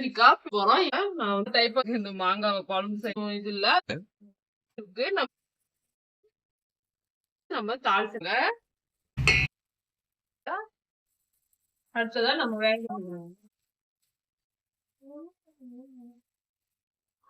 கத்திரிக்காய் போறோம் நான் வந்து டைப் இந்த மாங்காய் குழம்பு செய்யும் இது இல்ல. நம்ம தாளிச்சுங்க அடுத்ததா நம்ம வேக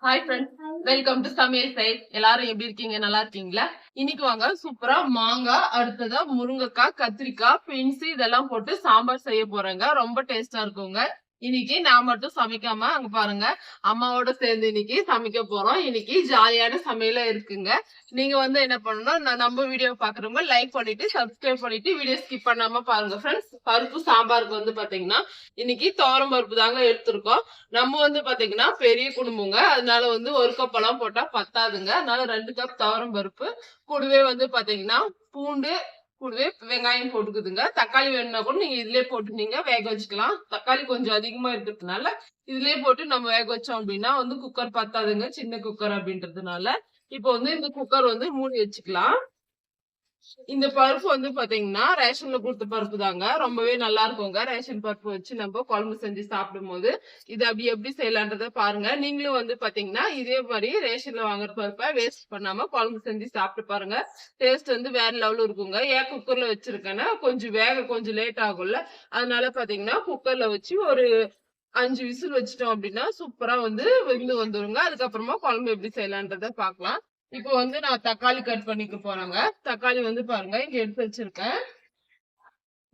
ஹாய் ஃப்ரெண்ட்ஸ் வெல்கம் டு சமையல் சைட் எல்லாரும் எப்படி இருக்கீங்க? நல்லா இருக்கீங்களா? இன்னைக்கு வாங்க சூப்பரா மாங்காய் அடுத்ததா முருங்கைக்காய் கத்திரிக்காய் பின்ஸ் இதெல்லாம் போட்டு சாம்பார் செய்ய போறேங்க. ரொம்ப டேஸ்டா இருக்குங்க. இன்னைக்கு நான் மட்டும் சமைக்காம அங்க பாருங்க அம்மாவோட சேர்ந்து இன்னைக்கு சமைக்க போறோம். இன்னைக்கு ஜாலியான சமையல இருக்குங்க. நீங்க வந்து என்ன பண்ணணும் நான் நம்ம வீடியோ பாக்குறவங்க லைக் பண்ணிட்டு சப்ஸ்கிரைப் பண்ணிட்டு வீடியோ ஸ்கிப் பண்ணாம பாருங்க. ஃப்ரெண்ட்ஸ் பருப்பு சாம்பாருக்கு வந்து பாத்தீங்கன்னா இன்னைக்கு தோரம் பருப்பு தாங்க எடுத்திருக்கோம். நம்ம வந்து பாத்தீங்கன்னா பெரிய குடும்பங்க. அதனால வந்து ஒரு கப் எல்லாம் போட்டா பத்தாதுங்க. அதனால ரெண்டு கப் துவரம் பருப்பு. கூடவே வந்து பாத்தீங்கன்னா பூண்டு கூடவே வெங்காயம் போட்டுக்குதுங்க. தக்காளி வேணும்னா கூட நீங்க இதுலயே போட்டு நீங்க வேக வச்சுக்கலாம். தக்காளி கொஞ்சம் அதிகமா இருக்கிறதுனால இதுலயே போட்டு நம்ம வேக வச்சோம் அப்படின்னா வந்து குக்கர் பத்தாதுங்க. சின்ன குக்கர் அப்படின்றதுனால. இப்போ வந்து இந்த குக்கர் வந்து மூடி வச்சுக்கலாம். இந்த பருப்பு வந்து பாத்தீங்கன்னா ரேஷன்ல கொடுத்த பருப்பு தாங்க. ரொம்பவே நல்லா இருக்குங்க. ரேஷன் பருப்பு வச்சு நம்ம குழம்பு செஞ்சு சாப்பிடும் போது இது அப்படி எப்படி செய்யலான்றத பாருங்க. நீங்களும் வந்து பாத்தீங்கன்னா இதே மாதிரி ரேஷன்ல வாங்குற பருப்பை வேஸ்ட் பண்ணாம குழம்பு செஞ்சு சாப்பிட்டு பாருங்க. டேஸ்ட் வந்து வேற லெவல் இருக்குங்க. ஏன் குக்கர்ல வச்சிருக்கேன்னா கொஞ்சம் வேக கொஞ்சம் லேட் ஆகும்ல. அதனால பாத்தீங்கன்னா குக்கர்ல வச்சு ஒரு அஞ்சு விசில் வச்சிட்டோம் அப்படின்னா சூப்பரா வந்து விருந்து வந்துருங்க. அதுக்கப்புறமா குழம்பு எப்படி செய்யலான்றத பாக்கலாம் இப்போ வந்து நான் தக்காளி கட் பண்ணிக்க போறேங்க. தக்காளி வந்து பாருங்க இங்க எடுத்து வச்சிருக்கேன்.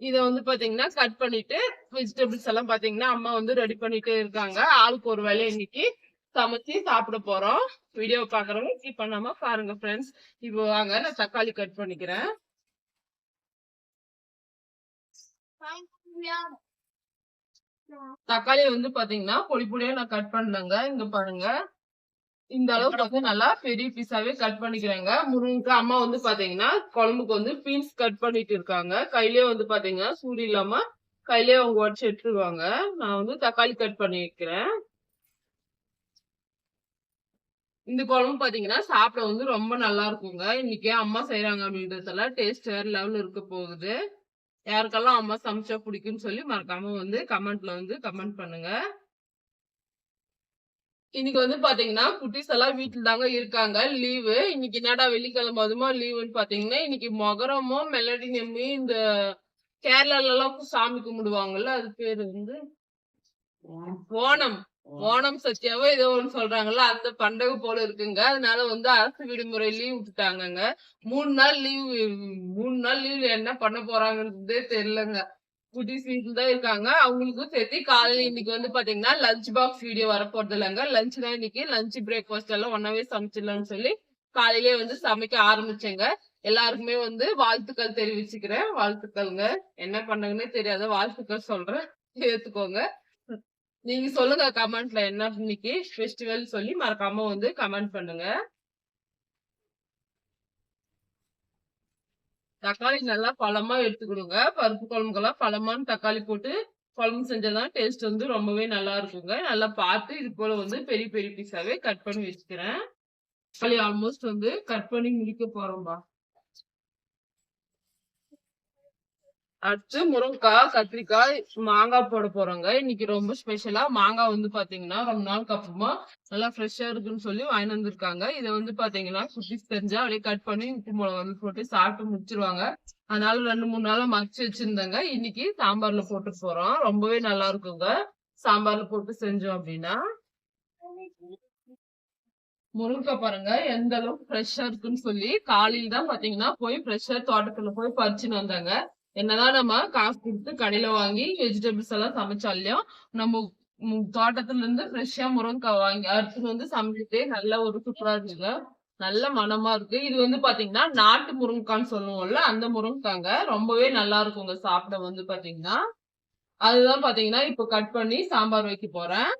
இத வந்து பாத்தீங்கன்னா கட் பண்ணிட்டு வெஜிடபிள்ஸ் எல்லாம் பாத்தீங்கன்னா அம்மா வந்து ரெடி பண்ணிட்டு இருக்காங்க. ஆளுக்கு ஒரு வேலை இன்னைக்கு சமைச்சு சாப்பிட போறோம். வீடியோ பாக்குறவங்க ஸ்கிப் பண்ணாம பாருங்க ஃப்ரெண்ட்ஸ் இப்போ வாங்க நான் தக்காளி கட் பண்ணிக்கிறேன். தக்காளி வந்து பாத்தீங்கன்னா பொடி பொடியா நான் கட் பண்ணலங்க இங்க பாருங்க. இந்த அளவுக்கு வந்து நல்லா பெரிய பீஸாவே கட் பண்ணிக்கிறேங்க. முருங்கைக்காய் அம்மா வந்து பாத்தீங்கன்னா குழம்புக்கு வந்து பீன்ஸ் கட் பண்ணிட்டு இருக்காங்க. கையிலேயே வந்து பாத்தீங்கன்னா சூடு இல்லாம கையிலே அவங்க உடச்சு எடுத்துருவாங்க. நான் வந்து தக்காளி கட் பண்ணிக்கிறேன். இந்த குழம்பு பாத்தீங்கன்னா சாப்பிட வந்து ரொம்ப நல்லா இருக்குங்க. இன்னைக்கு அம்மா செய்யறாங்க அப்படின்றதுல டேஸ்ட் வேற லெவல் இருக்க போகுது. யாருக்கெல்லாம் அம்மா சமைச்சா பிடிக்கும்னு சொல்லி மறக்காம வந்து கமெண்ட்ல வந்து கமெண்ட் பண்ணுங்க. இன்னைக்கு வந்து பாத்தீங்கன்னா குட்டீஸ் எல்லாம் வீட்டுல தாங்க இருக்காங்க. லீவு. இன்னைக்கு என்னடா வெள்ளிக்கிழமை அதுமா லீவுன்னு பாத்தீங்கன்னா இன்னைக்கு மொகரமும் மெலடி நெம்மி இந்த கேரளால எல்லாம் சாமி கும்பிடுவாங்கல்ல அது பேரு வந்து ஓணம். ஓணம் சத்தியாவோ ஏதோ ஒண்ணு சொல்றாங்கல்ல அந்த பண்டகை போல இருக்குங்க. அதனால வந்து அரசு விடுமுறை லீவ் விட்டுட்டாங்கங்க. மூணு நாள் லீவ் மூணு நாள் லீவ் என்ன பண்ண போறாங்கன்றதே தெரியலங்க. குட்டீஸ் வீட்டுல தான் இருக்காங்க. அவங்களுக்கும் சேர்த்து காலையில இன்னைக்கு வந்து பாத்தீங்கன்னா லஞ்ச் பாக்ஸ் வீடியோ வரப்போறது இல்லைங்க. லஞ்ச் தான் இன்னைக்கு. லஞ்ச் பிரேக்ஃபாஸ்ட் எல்லாம் ஒன்னாவே சமைச்சிடலாம்னு சொல்லி காலையிலே வந்து சமைக்க ஆரம்பிச்சேங்க. எல்லாருக்குமே வந்து வாழ்த்துக்கள் தெரிவிச்சுக்கிறேன். வாழ்த்துக்கள்ங்க. என்ன பண்ணாங்கன்னே தெரியாத வாழ்த்துக்கள் சொல்றேன். ஏத்துக்கோங்க. நீங்க சொல்லுங்க கமெண்ட்ல என்ன இன்னைக்கு ஃபெஸ்டிவல் சொல்லி மறக்காம வந்து கமெண்ட் பண்ணுங்க. தக்காளி நல்லா பழமா எடுத்துக்கிடுங்க. பருப்பு குழம்புக்கெல்லாம் பழமான தக்காளி போட்டு குழம்பு செஞ்சதான் டேஸ்ட் வந்து ரொம்பவே நல்லா இருக்குங்க. நல்லா பார்த்து இது போல வந்து பெரிய பெரிய பீஸாவே கட் பண்ணி வச்சுக்கிறேன். தக்காளி ஆல்மோஸ்ட் வந்து கட் பண்ணி முடிக்க போறோம்பா. அடுத்து முருங்கைக்காய் கத்திரிக்காய் மாங்காய் போட போறோங்க. இன்னைக்கு ரொம்ப ஸ்பெஷலா மாங்காய் வந்து பாத்தீங்கன்னா ரொம்ப நாளுக்கு அப்புறமா நல்லா ஃப்ரெஷ்ஷா இருக்குன்னு சொல்லி வாங்கிட்டு வந்திருக்காங்க. இதை வந்து பாத்தீங்கன்னா குட்டிஸ் தெரிஞ்சா அப்படியே கட் பண்ணி உப்பு மிளகா வந்து போட்டு சாப்பிட்டு முடிச்சிருவாங்க. அதனால ரெண்டு மூணு நாளா மறைச்சு வச்சிருந்தாங்க. இன்னைக்கு சாம்பார்ல போட்டு போறோம். ரொம்பவே நல்லா இருக்குங்க. சாம்பார்ல போட்டு செஞ்சோம் அப்படின்னா முருங்கை பாருங்க எந்த அளவுக்கு ஃப்ரெஷ்ஷா இருக்குன்னு சொல்லி காலையில தான் பாத்தீங்கன்னா போய் ஃப்ரெஷ்ஷா தோட்டத்துல போய் பறிச்சுன்னு வந்தாங்க. என்னதான் நம்ம காசு கொடுத்து கடையில வாங்கி வெஜிடபிள்ஸ் எல்லாம் சமைச்சாலையும் நம்ம தோட்டத்துல இருந்து ஃப்ரெஷ்ஷா முருங்கக்காய் வாங்கி அறுத்துட்டு வந்து சமைச்சிட்டு நல்ல ஒரு சூப்பரா இருக்குங்க. நல்ல மனமா இருக்கு. இது வந்து பாத்தீங்கன்னா நாட்டு முருங்கைக்கான்னு சொல்லுவோம்ல அந்த முருங்கைக்காங்க. ரொம்பவே நல்லா இருக்குங்க சாப்பிட வந்து பாத்தீங்கன்னா. அதுதான் பாத்தீங்கன்னா இப்ப கட் பண்ணி சாம்பார் வைக்க போறேன்.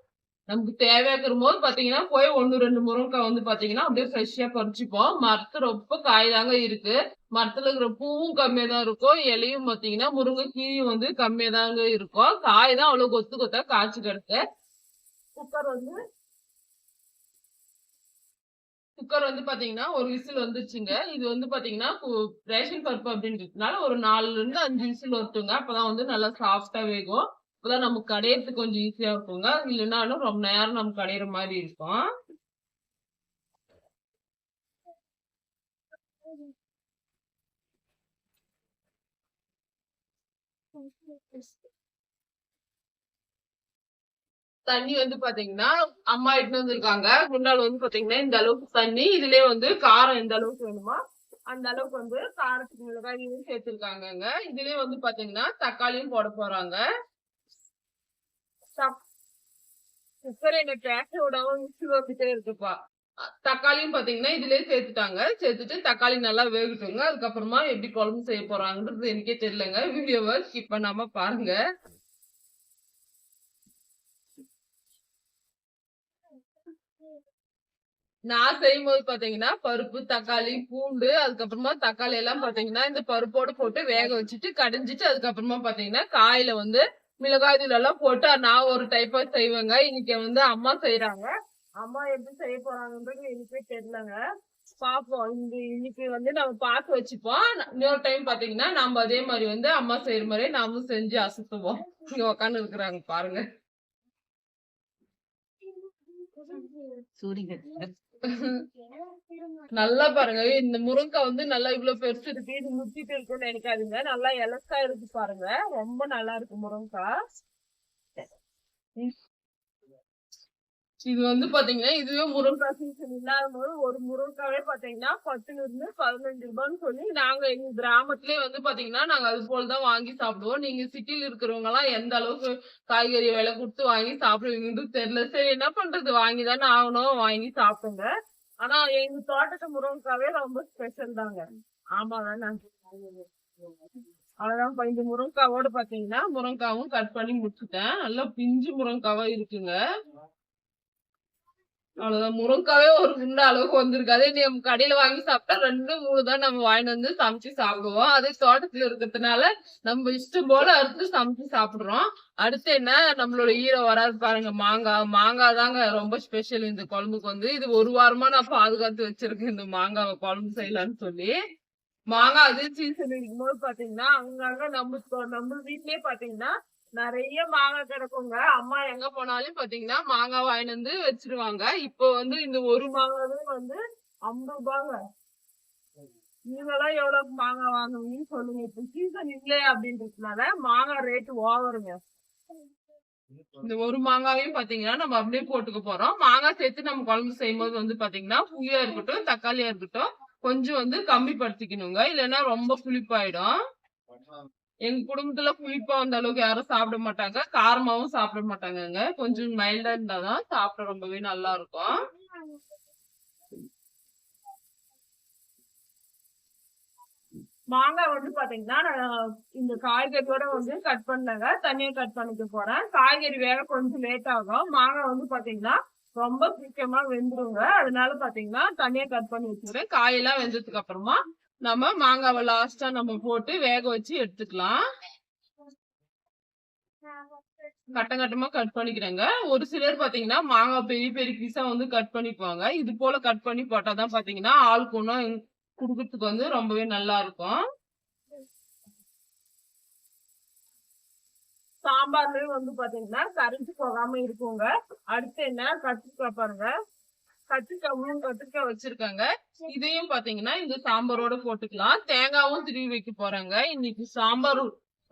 நமக்கு தேவையாக்குற போது பாத்தீங்கன்னா போய் ஒன்னு ரெண்டு முருங்கைக்காய் வந்து பாத்தீங்கன்னா அப்படியே ஃப்ரெஷ்ஷா பறிச்சுப்போம். மரத்து ரொம்ப காய் தாங்க இருக்கு. மரத்துல இருக்கிற பூவும் கம்மியா தான் இருக்கும். இலையும் பாத்தீங்கன்னா முருங்கை கீரியும் வந்து கம்மியா தாங்க இருக்கும். காய் தான் அவ்வளவு கொத்து கொத்தா காய்ச்சி கிடக்கு. குக்கர் வந்து குக்கர் வந்து பாத்தீங்கன்னா ஒரு விசில் வந்துச்சுங்க. இது வந்து பாத்தீங்கன்னா ரேஷன் பருப்பு அப்படின்றதுனால ஒரு நாலுல இருந்து அஞ்சு விசில் வரட்டுங்க. அப்பதான் வந்து நல்லா சாஃப்டா வேகும். அப்பதான் நமக்கு கடையறதுக்கு கொஞ்சம் ஈஸியா இருக்குங்க. இல்லைனாலும் ரொம்ப நேரம் நம்ம கடையிற மாதிரி இருக்கும். தண்ணி வந்து பாத்தீங்கன்னா அம்மா இட்டு வந்திருக்காங்க. குண்டால் வந்து பாத்தீங்கன்னா இந்த அளவுக்கு தண்ணி இதுலயே வந்து காரம் எந்த அளவுக்கு வேணுமோ அந்த அளவுக்கு வந்து காரத்துக்கு மிளகாயும் சேர்த்திருக்காங்க இதுலயே வந்து பாத்தீங்கன்னா தக்காளியும் போட போறாங்க. குக்கர் என்ன பேச வந்துட்டே இருக்குப்பா தக்காளியும் பாத்தீங்கன்னா இதுலயே சேர்த்துட்டாங்க. சேர்த்துட்டு தக்காளி நல்லா வேகட்டுங்க. அதுக்கப்புறமா எப்படி குழம்பு செய்ய போறாங்கன்றது எனக்கே தெரியலங்க. வீடியோவை ஸ்கிப் பண்ணாம பாருங்க. நான் செய்யும்போது பாத்தீங்கன்னா பருப்பு தக்காளி பூண்டு அதுக்கப்புறமா தக்காளி எல்லாம் பாத்தீங்கன்னா இந்த பருப்போட போட்டு வேக வச்சுட்டு கடைஞ்சிட்டு அதுக்கப்புறமா பாத்தீங்கன்னா காயில வந்து மிளகாய் தூள் எல்லாம் போட்டு நான் ஒரு டைப்பா செய்வேங்க. இன்னைக்கு வந்து அம்மா செய்யறாங்க அம்மா எப்படி செய்ய போறாங்கன்றது எனக்கே தெரியலங்க. பாப்போம். இந்த இன்னைக்கு வந்து நம்ம பார்த்து வச்சுப்போம். இன்னொரு டைம் பாத்தீங்கன்னா நம்ம அதே மாதிரி வந்து அம்மா செய்யற மாதிரியே நாமும் செஞ்சு அசத்துவோம். இங்க உக்காந்து இருக்கிறாங்க பாருங்க. நல்லா பாருங்க. இந்த முருங்கை வந்து நல்லா இவ்வளவு பெருசு இருக்கு. இது முத்திட்டு இருக்குன்னு நினைக்காதீங்க. நல்லா இலக்கா இருக்கு பாருங்க. ரொம்ப நல்லா இருக்கு முருங்கக்காய் இது வந்து பாத்தீங்கன்னா இதுவே முருங்கக்காய் சீசன் இல்லாத போது ஒரு முருங்காவே பாத்தீங்கன்னா பத்துல இருந்து பதினஞ்சு ரூபான்னு சொல்லி நாங்க எங்க கிராமத்திலே வந்து பாத்தீங்கன்னா நாங்க அது போலதான் வாங்கி சாப்பிடுவோம். நீங்க சிட்டில இருக்கிறவங்க எல்லாம் எந்த அளவுக்கு காய்கறி விலை கொடுத்து வாங்கி சாப்பிடுவீங்கன்னு தெரியல. சரி என்ன பண்றது? வாங்கி தானே ஆகணும். வாங்கி சாப்பிடுங்க. ஆனா எங்க தோட்டத்து முருங்காவே ரொம்ப ஸ்பெஷல் தாங்க. ஆமா நான் அவ்வளவுதான். இந்த முருங்காவோட பாத்தீங்கன்னா முருங்காவும் கட் பண்ணி முடிச்சுட்டேன். நல்லா பிஞ்சு முருங்காவா இருக்குங்க. அவ்வளவுதான். முருங்காவே ஒரு குண்டா அளவுக்கு வந்திருக்காது அதே நம்ம கடையில வாங்கி சாப்பிட்டா ரெண்டு மூணு தான் நம்ம வாங்கிட்டு வந்து சமைச்சு சாப்பிடுவோம். அதே தோட்டத்துல இருக்கிறதுனால நம்ம இஷ்டம் போல அறுத்து சமைச்சு சாப்பிடுறோம். அடுத்து என்ன? நம்மளோட ஈரம் வராது பாருங்க. மாங்காய் மாங்காய் தாங்க ரொம்ப ஸ்பெஷல் இந்த குழம்புக்கு வந்து. இது ஒரு வாரமா நான் பாதுகாத்து வச்சிருக்கேன் இந்த மாங்காவை குழம்பு செய்யலாம்னு சொல்லி. மாங்காய் அது சீசன் இருக்கும்போது பாத்தீங்கன்னா அங்கங்க நம்ம நம்ம வீட்லயே பாத்தீங்கன்னா நிறைய மாங்காய் கிடக்குங்க. அம்மா எங்க போனாலும் பாத்தீங்கன்னா மாங்காய் வாங்கிட்டு வந்து வச்சிருவாங்க. இப்போ வந்து இந்த ஒரு மாங்காவே வந்து ஐம்பது ரூபாங்க. நீங்களாம் எவ்வளவு மாங்காய் வாங்குவீங்கன்னு சொல்லுங்க. இப்ப சீசன் இல்லை அப்படின்றதுனால மாங்காய் ரேட்டு ஓவருங்க. இந்த ஒரு மாங்காவையும் பாத்தீங்கன்னா நம்ம அப்படியே போட்டுக்க போறோம். மாங்காய் சேர்த்து நம்ம குழம்பு செய்யும்போது வந்து பாத்தீங்கன்னா புளியா இருக்கட்டும் தக்காளியா இருக்கட்டும் கொஞ்சம் வந்து கம்மி படுத்திக்கணுங்க இல்லைன்னா ரொம்ப புளிப்பாயிடும். எங்க குடும்பத்துல புளிப்பா அந்த அளவுக்கு யாரும் சாப்பிட மாட்டாங்க. காரமாவும் சாப்பிட மாட்டாங்கங்க. கொஞ்சம் மைல்டா இருந்தாதான் சாப்பிட ரொம்பவே நல்லா இருக்கும். மாங்காய் வந்து பாத்தீங்கன்னா நான் இந்த காய்கறியோட வந்து கட் பண்ணாங்க. தண்ணியை கட் பண்ணிக்க போறேன். காய்கறி வேற கொஞ்சம் லேட் ஆகும். மாங்காய் வந்து பாத்தீங்கன்னா ரொம்ப சீக்கிரமா வெந்துருங்க. அதனால பாத்தீங்கன்னா தண்ணியை கட் பண்ணி வச்சுக்கிறேன். காயெல்லாம் வெந்ததுக்கு அப்புறமா நம்ம மாங்காவை லாஸ்டா நம்ம போட்டு வேக வச்சு எடுத்துக்கலாம். கட்டம் கட்டமா கட் பண்ணிக்கிறேங்க. ஒரு சிலர் பாத்தீங்கன்னா மாங்காய் பெரிய பெரிய பீஸா வந்து கட் பண்ணிப்பாங்க இது போல கட் பண்ணி போட்டாதான் பாத்தீங்கன்னா ஆள் ஒன்றும் குடுக்கறதுக்கு வந்து ரொம்பவே நல்லா இருக்கும். சாம்பார்லயும் வந்து பாத்தீங்கன்னா கரைஞ்சு போகாம இருக்குங்க. அடுத்து என்ன? கத்திரிக்காய் பாருங்க. கத்திரிக்காய் மூணு கத்திரிக்காய் வச்சிருக்காங்க. இதையும் பாத்தீங்கன்னா இந்த சாம்பாரோட போட்டுக்கலாம். தேங்காவும் திருவி வைக்க போறாங்க. இன்னைக்கு சாம்பார்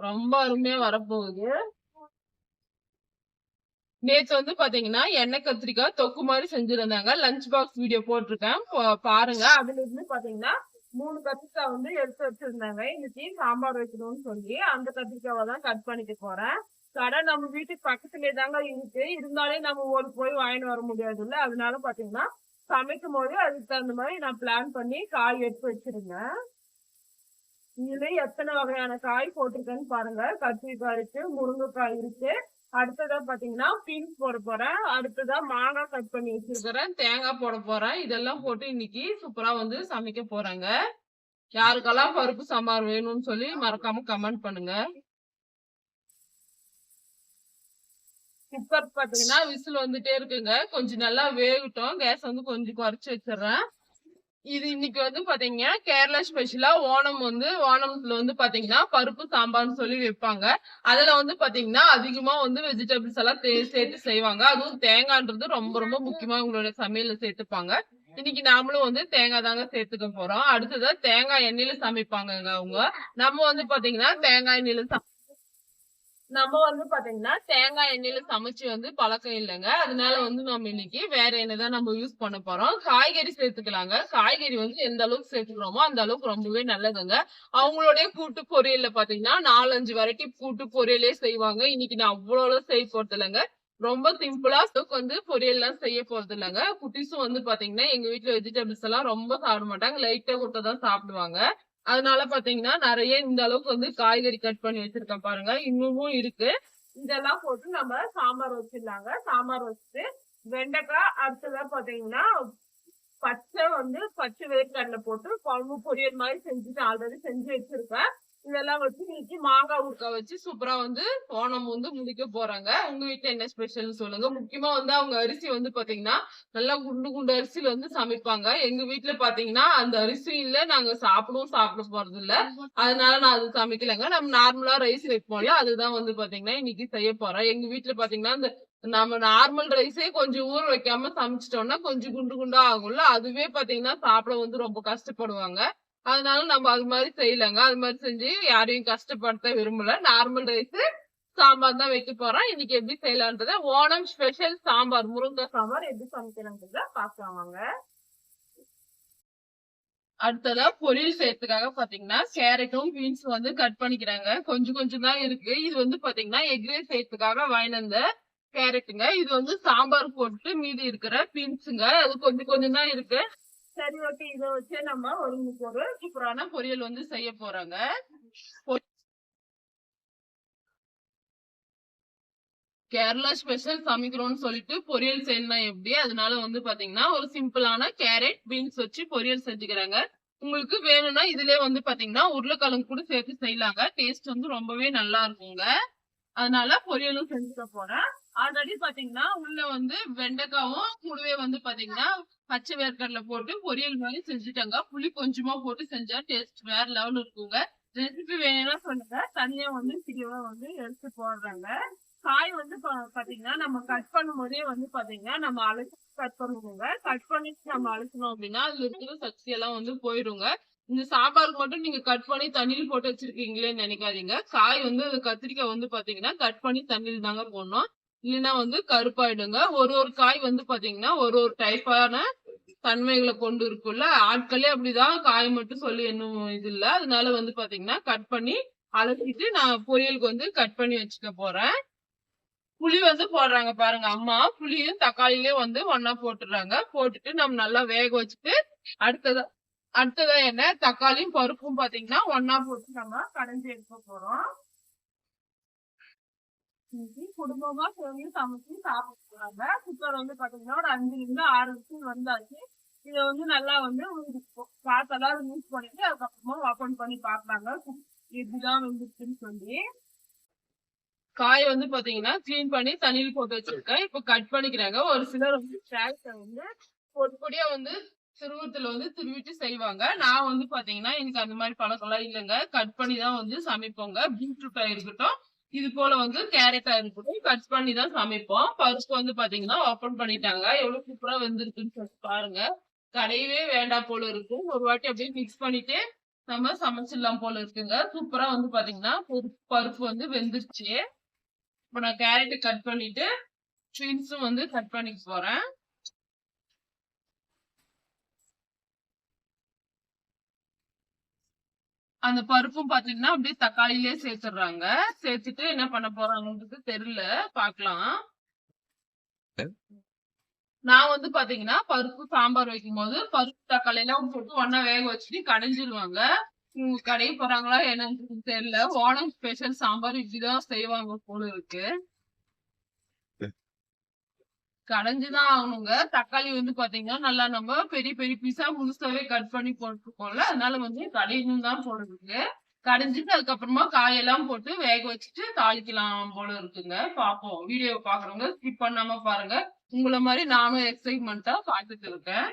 ரொம்ப அருமையா வரப்போகுது. நேத்து வந்து பாத்தீங்கன்னா எண்ணெய் கத்திரிக்காய் தொக்கு மாதிரி செஞ்சிருந்தாங்க. லஞ்ச் பாக்ஸ் வீடியோ போட்டிருக்கேன். பாருங்க. அதுல இருந்து பாத்தீங்கன்னா மூணு கத்திரிக்காய் வந்து எடுத்து வச்சிருந்தாங்க. இன்னைக்கு சாம்பார் வைக்கணும்னு சொல்லி அந்த கத்திரிக்காவை தான் கட் பண்ணிக்க போறேன். கடை நம்ம வீட்டுக்கு பக்கத்துலயே தாங்க இருக்கு. இருந்தாலே நம்ம ஓடி போய் வாங்கிட்டு வர முடியாதுல்ல. அதனால பாத்தீங்கன்னா சமைக்கும் போது அதுக்கு தகுந்த மாதிரி நான் பிளான் பண்ணி காய் எடுத்து வச்சிருந்தேன் இதுல எத்தனை வகையான காய் போட்டிருக்கேன்னு பாருங்க. கத்திரிக்காய் இருக்கு முருங்கைக்காய் இருக்கு. அடுத்ததா பாத்தீங்கன்னா பீன்ஸ் போட போறேன். அடுத்ததா மாங்காய் கட் பண்ணி வச்சிருக்கிறேன். தேங்காய் போட போறேன். இதெல்லாம் போட்டு இன்னைக்கு சூப்பரா வந்து சமைக்க போறாங்க. யாருக்கெல்லாம் பருப்பு சாம்பார் வேணும்னு சொல்லி மறக்காம கமெண்ட் பண்ணுங்க. குக்கர் பாத்தீங்கன்னா விசில் வந்துட்டே இருக்குங்க. கொஞ்சம் நல்லா வேகட்டும். கேஸ் வந்து கொஞ்சம் குறைச்சி வச்சிடுறேன். இது இன்னைக்கு வந்து பாத்தீங்கன்னா கேரளா ஸ்பெஷலா ஓணம் வந்து ஓணம்ல வந்து பாத்தீங்கன்னா பருப்பு சாம்பார்னு சொல்லி வைப்பாங்க. அதுல வந்து பாத்தீங்கன்னா அதிகமா வந்து வெஜிடபிள்ஸ் எல்லாம் சேர்த்து செய்வாங்க. அதுவும் தேங்காய்ன்றது ரொம்ப ரொம்ப முக்கியமா உங்களோட சமையல சேர்த்துப்பாங்க. இன்னைக்கு நாமளும் வந்து தேங்காய் தாங்க சேர்த்துக்க போறோம். அடுத்ததா தேங்காய் எண்ணெயில சமைப்பாங்கங்க அவங்க. நம்ம வந்து பாத்தீங்கன்னா தேங்காய் எண்ணெயில நம்ம வந்து பாத்தீங்கன்னா தேங்காய் எண்ணெயில சமைச்சு வந்து பழக்கம் இல்லைங்க. அதனால வந்து நம்ம இன்னைக்கு வேற என்னதான் நம்ம யூஸ் பண்ண போறோம். காய்கறி சேர்த்துக்கலாங்க. காய்கறி வந்து எந்த அளவுக்கு சேர்த்துக்கிறோமோ அந்த அளவுக்கு ரொம்பவே நல்லதுங்க. அவங்களுடைய கூட்டு பொரியல்ல பாத்தீங்கன்னா நாலஞ்சு வெரைட்டி கூட்டு பொரியலே செய்வாங்க. இன்னைக்கு நான் அவ்வளவு செய்ய போறது இல்லைங்க ரொம்ப சிம்பிளா வந்து பொரியல் எல்லாம் செய்ய போறது இல்லைங்க குட்டிஸும் வந்து பாத்தீங்கன்னா எங்க வீட்டுல வெஜிடபிள்ஸ் எல்லாம் ரொம்ப சாப்பிட மாட்டாங்க. லைட்டா கொடுத்தா தான் சாப்பிடுவாங்க. அதனால பாத்தீங்கன்னா நிறைய இந்த அளவுக்கு வந்து காய்கறி கட் பண்ணி வச்சிருக்கேன் பாருங்க. இன்னமும் இருக்கு. இதெல்லாம் போட்டு நம்ம சாம்பார் வச்சிடலாங்க. சாம்பார் வச்சுட்டு வெண்டைக்காய் அடுத்ததா பாத்தீங்கன்னா பச்சை வந்து பச்சை வேர்க்கடலை போட்டு குழம்பு பொரியல் மாதிரி செஞ்சுட்டு ஆல்ரெடி செஞ்சு வச்சிருக்கேன். இதெல்லாம் வச்சு இன்னைக்கு மாங்காய் ஊறுக்காய் வச்சு சூப்பரா வந்து ஓணம் வந்து முடிக்க போறாங்க. உங்க வீட்டுல என்ன ஸ்பெஷல்னு சொல்லுங்க. முக்கியமா வந்து அவங்க அரிசி வந்து பாத்தீங்கன்னா நல்லா குண்டு குண்டு அரிசியில வந்து சமைப்பாங்க. எங்க வீட்டுல பாத்தீங்கன்னா அந்த அரிசியில நாங்க சாப்பிடவும் சாப்பிட போறது இல்ல அதனால நான் அது சமைக்கலைங்க. நம்ம நார்மலா ரைஸ் வைப்போம்ல அதுதான் வந்து பாத்தீங்கன்னா இன்னைக்கு செய்ய போறேன். எங்க வீட்டுல பாத்தீங்கன்னா இந்த நம்ம நார்மல் ரைஸே கொஞ்சம் ஊற வைக்காம சமைச்சிட்டோம்னா கொஞ்சம் குண்டு குண்டா ஆகும்ல. அதுவே பாத்தீங்கன்னா சாப்பிட வந்து ரொம்ப கஷ்டப்படுவாங்க. அதனால நம்ம அது மாதிரி செய்யலங்க. அது மாதிரி செஞ்சு யாரையும் கஷ்டப்படுத்த விரும்பல. நார்மல் ரைஸ் சாம்பார் தான் வைக்க போறோம். இன்னைக்கு எப்படி செய்யலான்றத ஓணம் ஸ்பெஷல் சாம்பார் முருங்கை சாம்பார் எப்படி சமைக்கலான்றத பாக்கலாம் வாங்க. அடுத்ததா பொரியல் செய்யறதுக்காக பாத்தீங்கன்னா கேரட்டும் பீன்ஸ் வந்து கட் பண்ணிக்கிறாங்க. கொஞ்சம் கொஞ்சம் தான் இருக்கு. இது வந்து பாத்தீங்கன்னா எக்ரேஸ் செய்யறதுக்காக வாங்கினந்த கேரட்டுங்க இது வந்து சாம்பார் போட்டு மீதி இருக்கிற பீன்ஸுங்க அது கொஞ்சம் கொஞ்சம் தான் இருக்கு. சரி ஓகே. இத வச்சு நம்ம ஒரு ஒரு சூப்பரான பொரியல் வந்து செய்ய போறாங்க. கேரளா ஸ்பெஷல் சமைக்கிறோம்னு சொல்லிட்டு பொரியல் செய்யணும் எப்படி? அதனால வந்து பாத்தீங்கன்னா ஒரு சிம்பிளான கேரட் பீன்ஸ் வச்சு பொரியல் செஞ்சுக்கிறாங்க. உங்களுக்கு வேணும்னா இதுலயே வந்து பாத்தீங்கன்னா உருளைக்கிழங்கு கூட சேர்த்து செய்யலாங்க. டேஸ்ட் வந்து ரொம்பவே நல்லா இருக்குங்க. அதனால பொரியலும் செஞ்சுக்க போறேன். ஆல்ரெடி பாத்தீங்கன்னா உள்ள வந்து வெண்டைக்காவும் கூடவே வந்து பாத்தீங்கன்னா பச்சை வேர்க்கடலை போட்டு பொரியல் மாதிரி செஞ்சுட்டாங்க. புளி கொஞ்சமா போட்டு செஞ்சா டேஸ்ட் வேற லெவல் இருக்குங்க. ரெசிபி வேணும்னா சொல்லுங்க. தனியா வந்து சிடிவா வந்து எடுத்து போடுறாங்க. காய் வந்து பா- பாத்தீங்கன்னா நம்ம கட் பண்ணும் போதே வந்து பாத்தீங்கன்னா நம்ம அழைச்சி கட் பண்ணுவோங்க கட் பண்ணிட்டு நம்ம அழைச்சினோம் அப்படின்னா அதுல இருக்கிற சக்தி எல்லாம் வந்து போயிருங்க. இந்த சாம்பாருக்கு மட்டும் நீங்க கட் பண்ணி தண்ணியில் போட்டு வச்சிருக்கீங்களேன்னு நினைக்காதீங்க. காய் வந்து கத்திரிக்காய் வந்து பாத்தீங்கன்னா கட் பண்ணி தண்ணியில் தாங்க போடணும். இல்லைன்னா வந்து கருப்பாயிடுங்க. ஒரு ஒரு காய் வந்து பாத்தீங்கன்னா ஒரு ஒரு டைப்பான தன்மைகளை கொண்டு இருக்குல்ல ஆட்களே அப்படிதான் காய் மட்டும் சொல்லி இன்னும் இது இல்ல. அதனால வந்து பாத்தீங்கன்னா கட் பண்ணி அலசிட்டு நான் பொரியலுக்கு வந்து கட் பண்ணி வச்சுக்க போறேன். புளி வந்து போடுறாங்க பாருங்க அம்மா. புளியும் தக்காளிலையும் வந்து ஒன்னா போட்டுடுறாங்க போட்டுட்டு நம்ம நல்லா வேக வச்சுட்டு அடுத்ததா அடுத்ததா என்ன? தக்காளியும் பருப்பும் பாத்தீங்கன்னா ஒன்னா போட்டு நம்ம கடைஞ்சி எடுக்க போறோம். இன்னைக்கு குடும்பமா சேர்ந்து சமைச்சு சாப்பிடுறாங்க குக்கர் வந்து பாத்தீங்கன்னா ஒரு அஞ்சுல இருந்து ஆறு விசில் வந்தாச்சு. இதை வந்து நல்லா வந்து காத்தெல்லாம் யூஸ் பண்ணிட்டு அதுக்கப்புறமா ஓப்பன் பண்ணி பாக்குறாங்க இதுதான் வந்துருச்சுன்னு சொல்லி. காய் வந்து பாத்தீங்கன்னா கிளீன் பண்ணி தண்ணியில் போட்டு வச்சிருக்கேன். இப்ப கட் பண்ணிக்கிறாங்க. ஒரு சிலர் வந்து கேரட்டை வந்து பொடி வந்து திருவத்துல வந்து திருவிட்டு செய்வாங்க. நான் வந்து பாத்தீங்கன்னா எனக்கு அந்த மாதிரி பழக்கம் எல்லாம் இல்லைங்க. கட் பண்ணி தான் வந்து சமைப்போங்க. பீட்ரூட்டா இருக்கட்டும். இது போல வந்து கேரட்டா இருக்கட்டும் கட் பண்ணி தான் சமைப்போம். பருப்பு வந்து பாத்தீங்கன்னா ஓப்பன் பண்ணிட்டாங்க. எவ்வளவு சூப்பரா வெந்திருக்குன்னு சொல்லி பாருங்க. கடையவே வேண்டாம் போல இருக்கும் ஒரு வாட்டி அப்படியே மிக்ஸ் பண்ணிட்டு நம்ம சமைச்சிடலாம் போல இருக்குங்க. சூப்பரா வந்து பாத்தீங்கன்னா பருப்பு பருப்பு வந்து வெந்துருச்சு. இப்ப நான் கேரட் கட் பண்ணிட்டு பீன்ஸும் வந்து கட் பண்ணிக்க போறேன். அந்த பருப்பும் பாத்தீங்கன்னா அப்படியே தக்காளிலே சேர்த்துடுறாங்க. சேர்த்துட்டு என்ன பண்ண போறாங்கன்றது தெரியல. பாக்கலாம். நான் வந்து பாத்தீங்கன்னா பருப்பு சாம்பார் வைக்கும் போது பருப்பு தக்காளி எல்லாம் போட்டு ஒன்னா வேக வச்சுட்டு கடைஞ்சிருவாங்க. கடைய போறாங்களா என்னன்னு தெரியல. ஓணம் ஸ்பெஷல் சாம்பார் இப்படிதான் செய்வாங்க போல இருக்கு. கடைஞ்சுதான் ஆகணுங்க. தக்காளி வந்து பாத்தீங்கன்னா நல்லா நம்ம பெரிய பெரிய பீஸா முழுசாவே கட் பண்ணி போட்டுருக்கோம்ல. அதனால வந்து கடையணும் தான் போடுறதுங்க கடைஞ்சிட்டு அதுக்கப்புறமா காயெல்லாம் போட்டு வேக வச்சுட்டு தாளிக்கலாம் போல இருக்குங்க. பாப்போம். வீடியோ பாக்குறவங்க ஸ்கிப் பண்ணாம பாருங்க. உங்களை மாதிரி நானும் எக்ஸைட்மெண்ட்டா பாத்துட்டு இருக்கேன்.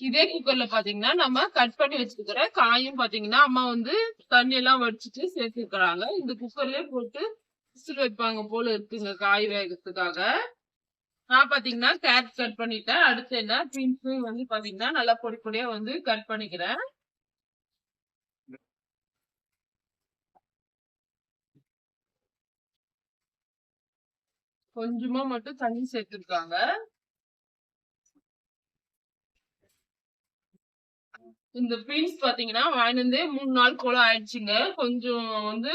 இதே குக்கர்ல பாத்தீங்கன்னா நம்ம கட் பண்ணி வச்சிருக்கிற காயும் பாத்தீங்கன்னா அம்மா வந்து தண்ணி எல்லாம் வடிச்சிட்டு சேர்த்துக்கிறாங்க இந்த குக்கர்லயே போட்டு விசில் வைப்பாங்க போல இருக்குங்க காய் வேகத்துக்காக நான் பாத்தீங்கன்னா கேரட் கட் பண்ணிட்டேன். அடுத்து என்ன? பீன்ஸ் வந்து பாத்தீங்கன்னா நல்லா பொடி பொடியா வந்து கட் பண்ணிக்கிறேன். கொஞ்சமா மட்டும் தண்ணி சேர்த்துருக்காங்க. இந்த பீன்ஸ் பாத்தீங்கன்னா வாங்கினதே மூணு நாள் போல ஆயிடுச்சுங்க. கொஞ்சம் வந்து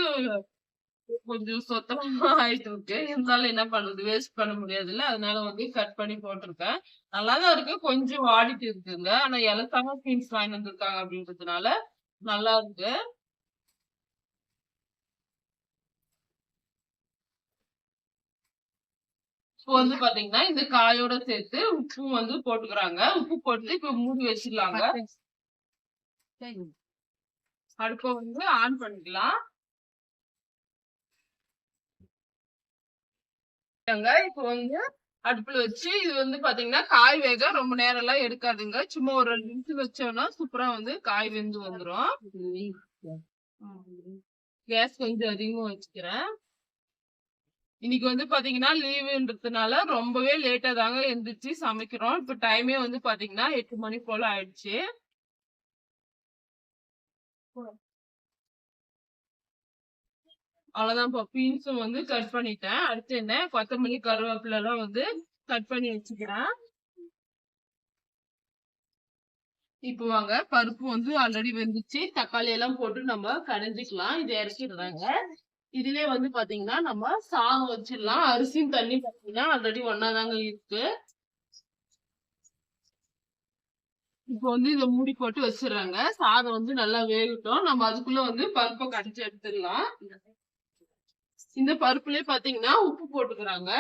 கொஞ்சம் சொத்தமா ஆயிட்டு இருக்கு. இருந்தாலும் என்ன பண்றது? வேஸ்ட் பண்ண முடியாதுல்ல. அதனால வந்து கட் பண்ணி போட்டிருக்கேன். நல்லாதான் இருக்கு. கொஞ்சம் வாடிட்டு இருக்குங்க. ஆனா இலசாம பீன்ஸ் வாங்கிட்டு வந்திருக்காங்க அப்படின்றதுனால நல்லா இருக்கு. இப்போ வந்து பாத்தீங்கன்னா இந்த காயோட சேர்த்து உப்பு வந்து போட்டுக்கிறாங்க. உப்பு போட்டு இப்ப மூடி வச்சிடலாங்க. அடுப்பை வந்து ஆன் பண்ணிக்கலாம். இப்போ வந்து அடுப்புல வச்சு இது வந்து பாத்தீங்கன்னா காய் வேக ரொம்ப நேரம் எல்லாம் எடுக்காதுங்க. சும்மா ஒரு ரெண்டு நிமிஷம் வச்சோம்னா சூப்பரா வந்து காய் வெந்து வந்துடும் கேஸ் கொஞ்சம் அதிகமா வச்சுக்கிறேன். இன்னைக்கு வந்து பாத்தீங்கன்னா லீவுன்றதுனால ரொம்பவே லேட்டா தாங்க எந்திரிச்சு சமைக்கிறோம். இப்ப டைமே வந்து பாத்தீங்கன்னா எட்டு மணி போல ஆயிடுச்சு. அவ்வளவுதான் பீன்ஸும் வந்து கட் பண்ணிட்டேன். அடுத்து என்ன? கொத்தமல்லி கருவேப்பிலை எல்லாம் வந்து கட் பண்ணி வச்சுக்கிறேன். இப்போ வாங்க பருப்பு வந்து ஆல்ரெடி வெந்துச்சு. தக்காளி எல்லாம் போட்டு நம்ம கடைஞ்சிக்கலாம். இதை இறக்கிடுறாங்க. இதுலயே வந்து பாத்தீங்கன்னா நம்ம சாதம் வச்சிடலாம். அரிசியும் தண்ணி பாத்தீங்கன்னா ஆல்ரெடி ஒன்னாதாங்க இருக்கு. இப்போ வந்து இதை மூடி போட்டு வச்சிடுறாங்க. சாதம் வந்து நல்லா வேகட்டும். நம்ம அதுக்குள்ள வந்து பருப்பை கடைச்சி எடுத்துடலாம். இந்த பருப்புலயே பாத்தீங்கன்னா உப்பு போட்டுக்கிறாங்க.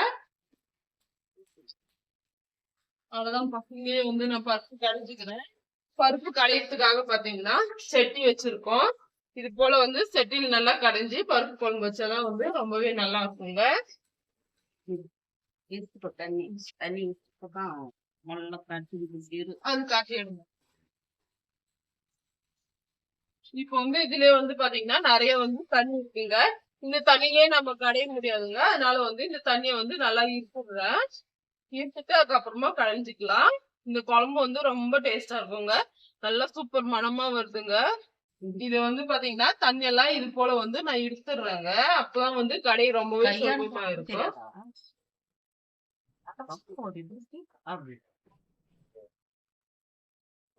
அவ்வளவுதான் பசங்களே வந்து நான் பருப்பு கடைஞ்சுக்கிறேன் பருப்பு கடையறதுக்காக பாத்தீங்கன்னா செட்டி வச்சிருக்கோம். இது போல வந்து செட்டில் நல்லா கடைஞ்சி பருப்பு குழம்பு வச்சாதான் வந்து ரொம்பவே நல்லா இருக்குங்க. தண்ணி தண்ணி அது காட்டி எடுங்க. இப்போ வந்து இதுலயே வந்து பாத்தீங்கன்னா நிறைய வந்து தண்ணி இருக்குங்க. இந்த தண்ணியே நம்ம கடைய முடியாதுங்க. அதனால வந்து இந்த தண்ணிய வந்து நல்லா ஈர்த்துடுறேன் ஈர்த்துட்டு அதுக்கப்புறமா கடைஞ்சிக்கலாம் இந்த குழம்பு வந்து ரொம்ப டேஸ்டா இருக்குங்க. நல்லா சூப்பர் மணமா வருதுங்க. இது வந்து பாத்தீங்கன்னா தண்ணி எல்லாம் இது போல வந்து நான் எடுத்துடுறேங்க அப்பதான் வந்து கடை ரொம்பவே சுலபமா இருக்கும்.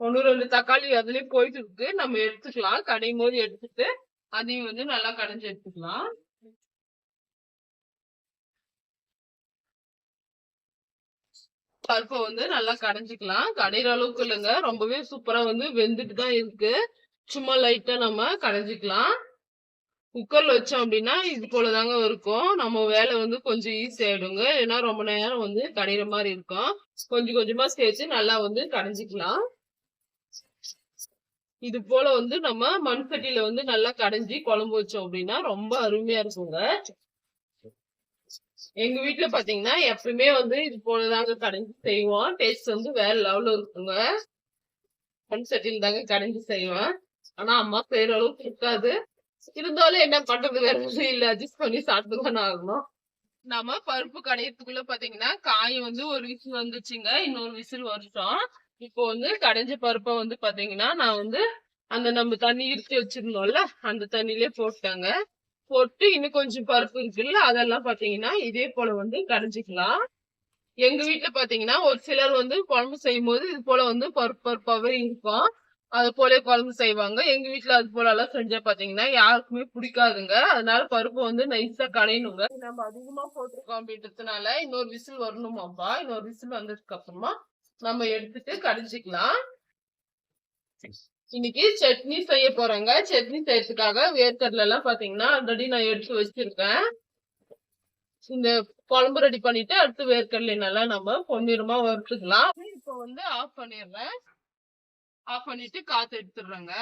ஒன்னு ரெண்டு தக்காளி அதுலயே போயிட்டு இருக்கு. நம்ம எடுத்துக்கலாம். கடையும் போது எடுத்துட்டு அதையும் வந்து நல்லா கடைஞ்சி எடுத்துக்கலாம். பருப்பை வந்து நல்லா கடைஞ்சிக்கலாம். கடையிற அளவுக்கு இல்லைங்க. ரொம்பவே சூப்பரா வந்து வெந்துட்டு தான் இருக்கு. சும்மா லைட்டா நம்ம கடைஞ்சிக்கலாம். குக்கர்ல வச்சோம் அப்படின்னா இது போலதாங்க இருக்கும். நம்ம வேலை வந்து கொஞ்சம் ஈஸி ஆயிடுங்க. ஏன்னா ரொம்ப நேரம் வந்து கடையிற மாதிரி இருக்கும். கொஞ்சம் கொஞ்சமா சேர்த்து நல்லா வந்து கடைஞ்சிக்கலாம். இது போல வந்து நம்ம மண் சட்டியில வந்து நல்லா கடைஞ்சி குழம்பு வச்சோம் அப்படின்னா ரொம்ப அருமையா இருக்குங்க. எங்க வீட்டுல பாத்தீங்கன்னா எப்பயுமே வந்து இது போலதாங்க கடைஞ்சி செய்வோம். டேஸ்ட் வந்து வேற லெவல்ல இருக்குங்க. மண் சட்டியில தாங்க கடைஞ்சி செய்வேன். ஆனா அம்மா செய்யற அளவுக்கு இருக்காது. இருந்தாலும் என்ன பண்றது? வேற வழி இல்ல. அட்ஜஸ்ட் பண்ணி சாப்பிட்டுதான் ஆகணும். நம்ம பருப்பு கடையத்துக்குள்ள பாத்தீங்கன்னா காய் வந்து ஒரு விசில் வந்துச்சுங்க. இன்னொரு விசில் வருஷம் இப்போ வந்து கடைஞ்ச பருப்பை வந்து பாத்தீங்கன்னா நான் வந்து அந்த நம்ம தண்ணி இருத்தி வச்சிருந்தோம்ல அந்த தண்ணியிலே போட்டாங்க போட்டு இன்னும் கொஞ்சம் பருப்பு இருக்குல்ல அதெல்லாம் பாத்தீங்கன்னா இதே போல வந்து கடைஞ்சிக்கலாம். எங்க வீட்டுல பாத்தீங்கன்னா ஒரு சிலர் வந்து குழம்பு செய்யும் போது இது போல வந்து பருப்பு பருப்பாவே இருக்கும். அது போல குழம்பு செய்வாங்க. எங்க வீட்டுல அது போல எல்லாம் செஞ்சா பாத்தீங்கன்னா யாருக்குமே பிடிக்காதுங்க. அதனால பருப்பு வந்து நைஸா கடையணுங்க. நம்ம அதிகமா போட்டிருக்கோம் அப்படின்றதுனால இன்னொரு விசில் வரணுமாப்பா? இன்னொரு விசில் வந்ததுக்கு அப்புறமா நம்ம எடுத்துட்டு கடிச்சிக்கலாம். இன்னைக்கு சட்னி செய்ய போறேங்க. சட்னி செய்யறதுக்காக வேர்க்கடலை எல்லாம் பாத்தீங்கன்னா ஆல்ரெடி நான் எடுத்து வச்சிருக்கேன். இந்த குழம்பு ரெடி பண்ணிட்டு அடுத்து வேர்க்கடலை நல்லா நம்ம பொன்னிறமா வறுத்துக்கலாம். இப்போ வந்து ஆஃப் பண்ணிடுறேன். ஆஃப் பண்ணிட்டு காத்து எடுத்துடுறேங்க.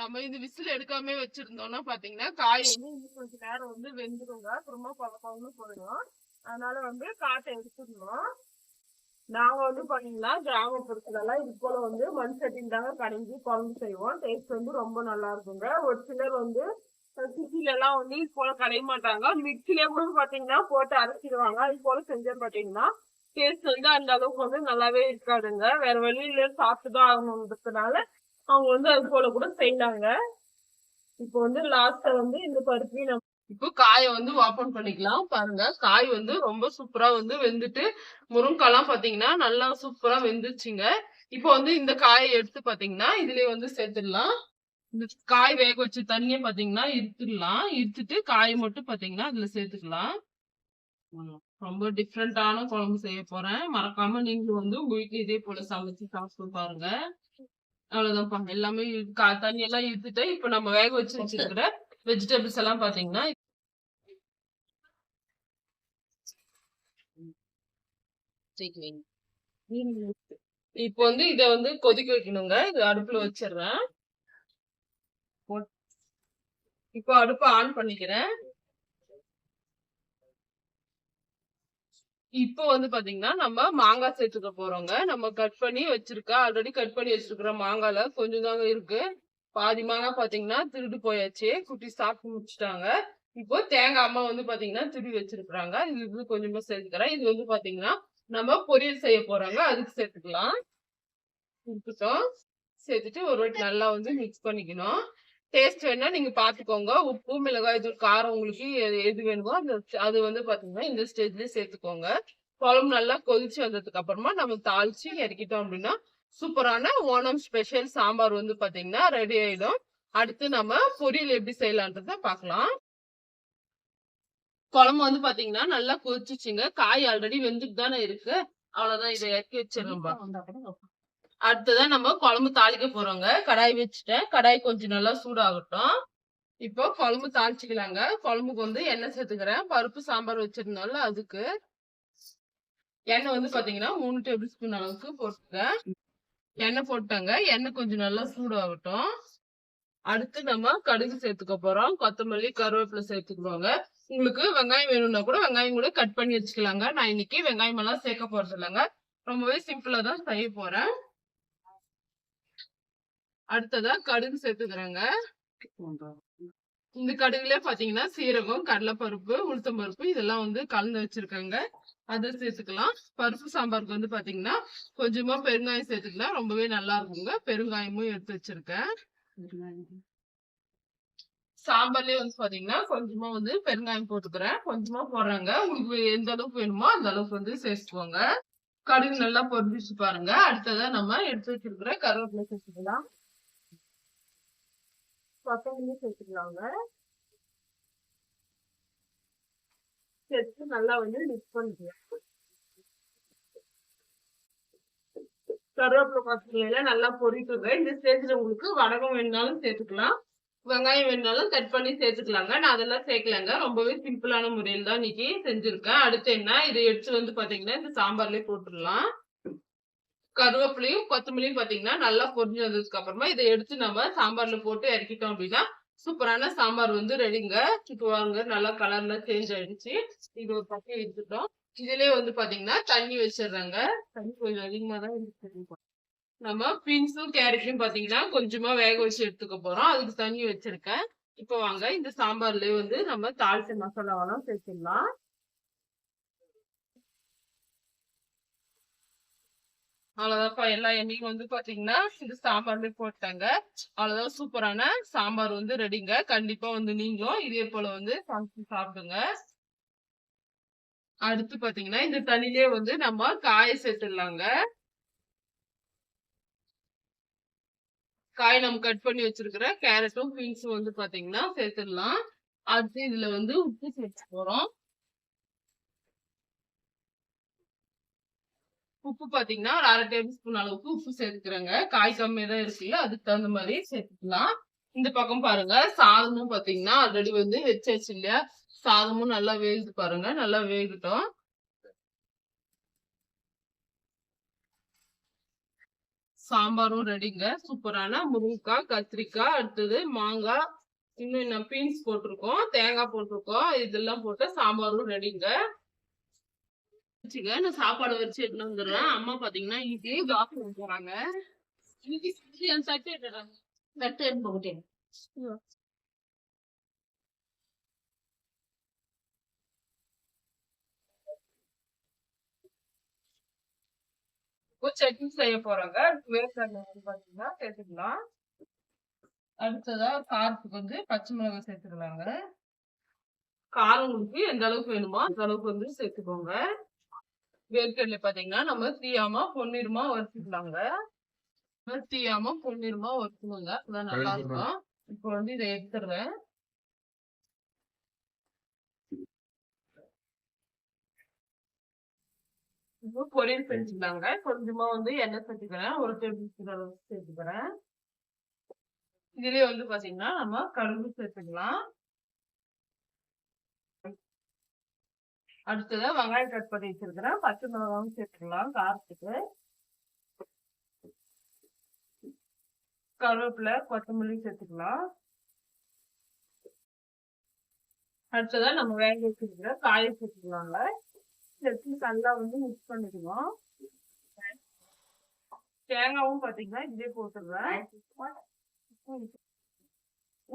நம்ம இந்த விசில் எடுக்காம வச்சிருந்தோம்னா பாத்தீங்கன்னா காய் வந்து இன்னும் கொஞ்ச நேரம் வந்து வெந்துருங்க. அப்புறமா பழப்பழம்னு போயிடும். அதனால வந்து காட்டை எடுத்துடணும். நாங்க வந்து பாத்தீங்கன்னா கிராமப்புறத்துலலாம் இது போல வந்து மண் சட்டின்னு தாங்க கடைஞ்சி குழம்பு செய்வோம். டேஸ்ட் வந்து ரொம்ப நல்லா இருக்குங்க. ஒரு சிலர் வந்து சிட்டில எல்லாம் வந்து இது போல கடைய மாட்டாங்க. மிக்சிலே கூட பாத்தீங்கன்னா போட்டு அரைச்சிடுவாங்க. இது போல செஞ்சு பாத்தீங்கன்னா டேஸ்ட் வந்து அந்த அளவுக்கு வந்து நல்லாவே இருக்காதுங்க. வேற வெளியில சாப்பிட்டுதான் ஆகணுன்றதுனால அவங்க வந்து அது போல கூட செய்யலாங்க இப்போ வந்து லாஸ்ட்ல வந்து இந்த பருப்பையும் நம்ம இப்போ காயை வந்து ஓப்பன் பண்ணிக்கலாம். பாருங்க காய் வந்து ரொம்ப சூப்பரா வந்து வெந்துட்டு முருங்கைலாம் பாத்தீங்கன்னா நல்லா சூப்பரா வெந்துச்சுங்க இப்போ வந்து இந்த காயை எடுத்து பாத்தீங்கன்னா இதுலயே வந்து சேர்த்துடலாம். இந்த காய் வேக வச்ச தண்ணியை பாத்தீங்கன்னா இருத்துடலாம் இருத்துட்டு காய் மட்டும் பாத்தீங்கன்னா அதுல சேர்த்துக்கலாம். ரொம்ப டிஃப்ரெண்டான குழம்பு செய்ய போறேன். மறக்காம நீங்களும் வந்து உங்க வீட்டுல இதே போல சமைச்சு சாப்பிட்டு பாருங்க. அவ்வளவுதான்ப்பா. எல்லாமே கா- தண்ணி எல்லாம் இருத்துட்டு இப்ப நம்ம வேக வச்சு வச்சிருக்கிற வெஜிடபிள்ஸ் எல்லாம் பாத்தீங்கன்னா. இப்போ வந்து இத வந்து கொதிக்க வைக்கணுங்க. இது அடுப்புல வச்சிடுறேன். இப்போ அடுப்பை ஆன் பண்ணிக்கிறேன். இப்போ வந்து பாத்தீங்கன்னா நம்ம மாங்காய் சேர்த்துக்க போறோங்க. நம்ம கட் பண்ணி வச்சிருக்க ஆல்ரெடி கட் பண்ணி வச்சிருக்கிற மாங்கால கொஞ்சம் தாங்க இருக்கு. பாதி பாத்தீங்கன்னா திருடு போயாச்சு. குட்டி சாப்பிட்டு முடிச்சிட்டாங்க. இப்போ தேங்காய் அம்மா வந்து பாத்தீங்கன்னா திருடி வச்சிருக்கிறாங்க. இது வந்து கொஞ்சமா சேர்த்துக்கிறேன். இது வந்து பாத்தீங்கன்னா நம்ம பொரியல் செய்ய போறாங்க. அதுக்கு சேர்த்துக்கலாம். இருக்கட்டும். சேர்த்துட்டு ஒரு வாட்டி நல்லா வந்து மிக்ஸ் பண்ணிக்கணும். டேஸ்ட் வேணா நீங்க பாத்துக்கோங்க. உப்பு மிளகாய் இது காரம் உங்களுக்கு எது எது வேணுமோ அந்த அது வந்து பாத்தீங்கன்னா இந்த ஸ்டேஜ்லயே சேர்த்துக்கோங்க. குழம்பு நல்லா கொதிச்சு வந்ததுக்கு அப்புறமா நம்ம தாளிச்சு இறக்கிட்டோம் அப்படின்னா சூப்பரான ஓணம் ஸ்பெஷல் சாம்பார் வந்து பாத்தீங்கன்னா ரெடி ஆயிடும். அடுத்து நம்ம பொரியல் எப்படி செய்யலான்றத பார்க்கலாம். குழம்பு வந்து பாத்தீங்கன்னா நல்லா கொதிச்சுச்சுங்க. காய் ஆல்ரெடி வெந்துட்டு தானே இருக்கு. அவ்வளவுதான் இதை இறக்கி வச்சிடணும்பா. அடுத்துதான் அடுத்ததான் நம்ம குழம்பு தாளிக்க போறோங்க. கடாய் வச்சுட்டேன். கடாய் கொஞ்சம் நல்லா சூடாகட்டும். இப்போ குழம்பு தாளிச்சுக்கலாங்க. குழம்புக்கு வந்து எண்ணெய் சேர்த்துக்கிறேன். பருப்பு சாம்பார் வச்சிருந்தோம்ல அதுக்கு. எண்ணெய் வந்து பாத்தீங்கன்னா மூணு டேபிள் ஸ்பூன் அளவுக்கு போட்டுக்கேன் எண்ணெய் போட்டாங்க. எண்ணெய் கொஞ்சம் நல்லா சூடாகட்டும். அடுத்து நம்ம கடுகு சேர்த்துக்க போறோம். கொத்தமல்லி கருவேப்பிலை சேர்த்துக்குவாங்க. உங்களுக்கு வெங்காயம் வேணும்னா கூட வெங்காயம் கூட கட் பண்ணி வச்சுக்கலாங்க. நான் இன்னைக்கு வெங்காயம் எல்லாம் சேர்க்க போறது இல்லைங்க. ரொம்பவே சிம்பிளா தான் செய்ய போறேன். அடுத்ததா கடுகு சேர்த்துக்கிறேங்க. இந்த கடுகுல பாத்தீங்கன்னா சீரகம் கடலைப்பருப்பு உளுத்தம் பருப்பு இதெல்லாம் வந்து கலந்து வச்சிருக்காங்க. அதை சேர்த்துக்கலாம். பருப்பு சாம்பாருக்கு வந்து பாத்தீங்கன்னா கொஞ்சமா பெருங்காயம் சேர்த்துக்கலாம் ரொம்பவே நல்லா இருக்குங்க பெருங்காயமும் எடுத்து வச்சிருக்கேன். சாம்பார்லயே வந்து பாத்தீங்கன்னா கொஞ்சமா வந்து பெருங்காயம் போட்டுக்கிறேன். கொஞ்சமா போடுறாங்க. உங்களுக்கு எந்த அளவுக்கு வேணுமோ அந்த அளவுக்கு வந்து சேர்த்துக்கோங்க. கடுகு நல்லா பொரிஞ்சிச்சு பாருங்க. அடுத்ததா நம்ம எடுத்து வச்சிருக்கிற கருவேப்பிலை சேர்த்துக்கலாம். கொத்தமல்லி சேர்த்துக்கலாங்க. சேர்த்து நல்லா வந்து மிக்ஸ் பண்ணிக்கலாம். கருவேப்பிலை கொத்தமல்லியில நல்லா பொரிக்குங்க இந்த ஸ்டேஜ்ல உங்களுக்கு வடகம் வேணாலும் சேர்த்துக்கலாம். வெங்காயம் வேணாலும் கட் பண்ணி சேர்த்துக்கலாங்க. நான் அதெல்லாம் சேர்க்கலங்க. ரொம்பவே சிம்பிளான முறையில் தான் இன்னைக்கு செஞ்சிருக்கேன். அடுத்து என்ன? இதை எடுத்து வந்து பாத்தீங்கன்னா இந்த சாம்பார்லயே போட்டுடலாம். கருவேப்பிலையும் கொத்தமல்லியும் பாத்தீங்கன்னா நல்லா பொரிஞ்சு வந்ததுக்கு அப்புறமா இதை எடுத்து நம்ம சாம்பார்ல போட்டு இறக்கிட்டோம் அப்படின்னா சூப்பரான சாம்பார் வந்து ரெடிங்க. இப்போ வாங்க நல்லா கலர்ல சேஞ்ச் ஆயிடுச்சு. இது ஒரு பக்கம் எடுத்துட்டோம் இதுலயே வந்து பாத்தீங்கன்னா தண்ணி வச்சிடுறாங்க. தண்ணி கொஞ்சம் அதிகமா தான் இருக்கு நம்ம பீன்ஸும் கேரட்டையும் பாத்தீங்கன்னா கொஞ்சமா வேக வச்சு எடுத்துக்க போறோம். அதுக்கு தண்ணி வச்சிருக்கேன். இப்போ வாங்க இந்த சாம்பார்லயே வந்து நம்ம தாளிச்ச மசாலாவெல்லாம் சேர்த்துடலாம். அவ்வளவுதான்ப்பா. எல்லா எண்ணெயும் வந்து பாத்தீங்கன்னா இந்த சாம்பார்ல போட்டாங்க. அவ்வளவுதான் சூப்பரான சாம்பார் வந்து ரெடிங்க. கண்டிப்பா வந்து நீங்களும் இதே போல வந்து சமைச்சு சாப்பிடுங்க. அடுத்து பாத்தீங்கன்னா இந்த தண்ணியிலே வந்து நம்ம காய சேர்த்துடலாங்க. காய் நம்ம கட் பண்ணி வச்சிருக்கிற கேரட்டும் பீன்ஸும் வந்து பாத்தீங்கன்னா சேர்த்துடலாம். அடுத்து இதுல வந்து உப்பு சேர்த்து போறோம். உப்பு பாத்தீங்கன்னா ஒரு அரை டேபிள் ஸ்பூன் அளவுக்கு உப்பு சேர்த்துக்கிறேங்க. காய் கம்மியா தான் இருக்குல்ல அதுக்கு தகுந்த மாதிரி சேர்த்துக்கலாம். இந்த பக்கம் பாருங்க சாதமும் பாத்தீங்கன்னா ஆல்ரெடி வந்து வச்சாச்சு இல்லையா? சாதமும் நல்லா வேகுது பாருங்க நல்லா வேகட்டும். சாம்பாரும் ரெடிங்க சூப்பரான முருங்கைக்காய் கத்திரிக்காய் அடுத்தது மாங்காய் இன்னும் இன்னும் பீன்ஸ் போட்டிருக்கோம் தேங்காய் போட்டிருக்கோம் இதெல்லாம் போட்டு சாம்பாரும் ரெடிங்க வச்சுக்க நான் சாப்பாடு வச்சு எடுத்துட்டு வந்துடுறேன். அம்மா பாத்தீங்கன்னா இட்லி தோசை ஊத்த போறாங்க. இன்னைக்கு இட்லி எடுத்து போட்டேன் சட்னி செய்ய போறாங்க. வேர்க்கடலை பாத்தீங்கன்னா சேர்த்துக்கலாம். அடுத்ததா காரத்துக்கு வந்து பச்சை மிளகாய் சேர்த்துக்கலாங்க. காரம் உங்களுக்கு எந்த அளவுக்கு வேணுமோ அந்த அளவுக்கு வந்து சேர்த்துக்கோங்க. வேர்க்கடலை பாத்தீங்கன்னா நம்ம தீயாம பொன்னிறமா வறுத்துக்கலாங்க. தீயாம பொன்னிறமா வறுக்கணுங்க. அப்பதான் நல்லா இருக்கும். இப்போ வந்து இதை எடுத்துடுறேன். இப்போ பொரியல் செஞ்சுக்கலாங்க. கொஞ்சமா வந்து எண்ணெய் சேர்த்துக்கிறேன். ஒரு டேபிள் ஸ்பூன் அளவுக்கு சேர்த்துக்கிறேன். இதுலயே வந்து பாத்தீங்கன்னா நம்ம கடுகு சேர்த்துக்கலாம். அடுத்ததா வெங்காயம் கட் பண்ணி வச்சிருக்கிறேன். பச்சை மிளகாவும் சேர்த்துக்கலாம். காரத்துக்கு கருவேப்பிலை கொத்தமல்லி சேர்த்துக்கலாம். அடுத்ததா நம்ம வேக வச்சிருக்கிற காயை சேர்த்துக்கலாங்க சேர்த்து நல்லா வந்து மிக்ஸ் பண்ணிக்கணும். தேங்காவும் பாத்தீங்கன்னா இதே போட்டுடுறேன்.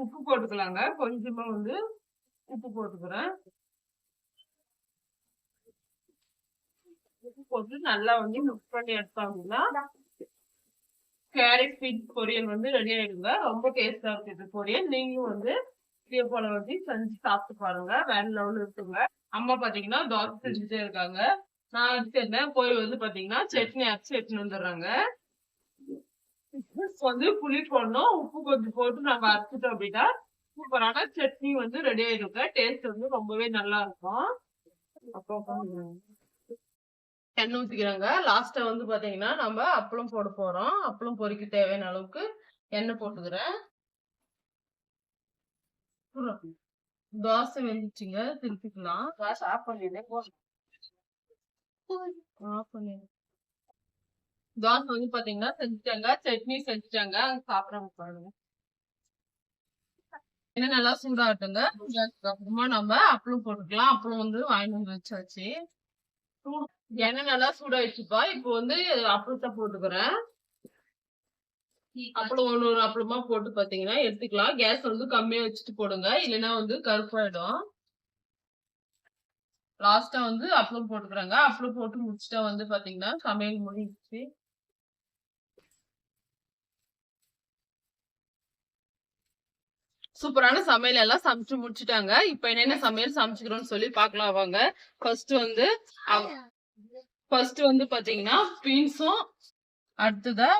உப்பு போட்டுக்கலாங்க. கொஞ்சமா வந்து உப்பு போட்டுக்கிறேன். போட்டு நல்லா வந்து மிக்ஸ் பண்ணி எடுத்தாங்கன்னா கேரட் பீட் பொரியல் வந்து ரெடி ஆயிடுங்க. ரொம்ப டேஸ்டா இருக்கு இது பொரியல். நீங்களும் வந்து இதே போல வந்து செஞ்சு சாப்பிட்டு பாருங்க. வேற லெவல் இருக்குங்க. அம்மா பாத்தீங்கன்னா தோசை செஞ்சுட்டே இருக்காங்க. நான் வச்சிருந்தேன் போய் வந்து பாத்தீங்கன்னா சட்னி அரைச்சு எடுத்துன்னு வந்துடுறாங்க. வந்து புளி போடணும். உப்பு கொஞ்சம் போட்டு நம்ம அரைச்சிட்டோம் அப்படின்னா சூப்பரான சட்னி வந்து ரெடி ஆயிடுங்க. டேஸ்ட் வந்து ரொம்பவே நல்லா இருக்கும். அப்போ எண்ணெய் ஊத்திக்கிறாங்க லாஸ்டா வந்து பாத்தீங்கன்னா நம்ம அப்பளம் போட போறோம். அப்பளம் பொரிக்க தேவையான அளவுக்கு எண்ணெய் போட்டுக்கிறேன். தோசை வெந்துச்சுங்க. திருப்பிக்கலாம். ஆஃப் பண்ணிடுறேன். ஆஃப் பண்ணி தோசை வந்து பாத்தீங்கன்னா செஞ்சுட்டாங்க. சட்னி செஞ்சுட்டாங்க. அங்க சாப்பிடாம பாருங்க என்ன நல்லா சூடாகட்டுங்க. அப்புறமா நம்ம அப்பளம் போட்டுக்கலாம். அப்பளம் வந்து வாங்கிட்டு வந்து வச்சாச்சு. எண்ணெய் நல்லா சூடாயிடுச்சுப்பா. இப்போ வந்து அப்பளத்தை போட்டுக்கிறேன். அப்பளம் ஒரு அப்பளமா போட்டு பாத்தீங்கன்னா எடுத்துக்கலாம். கேஸ் வந்து கம்மியா வச்சுட்டு போடுங்க. இல்லைன்னா வந்து கருப்பாயிடும். லாஸ்டா வந்து அப்பளம் போட்டுக்கிறாங்க. அப்பளம் போட்டு முடிச்சுட்டா வந்து பாத்தீங்கன்னா சமையல் முடிஞ்சிச்சு சூப்பரான சமையல். எல்லாம் சமைச்சு முடிச்சுட்டாங்க. இப்ப என்னென்ன சமையல் சமைச்சுக்கிறோம்னு சொல்லி பார்க்கலாம் வாங்க. ஃபர்ஸ்ட் வந்து ஃபர்ஸ்ட் வந்து பாத்தீங்கன்னா பீன்ஸும் அடுத்ததா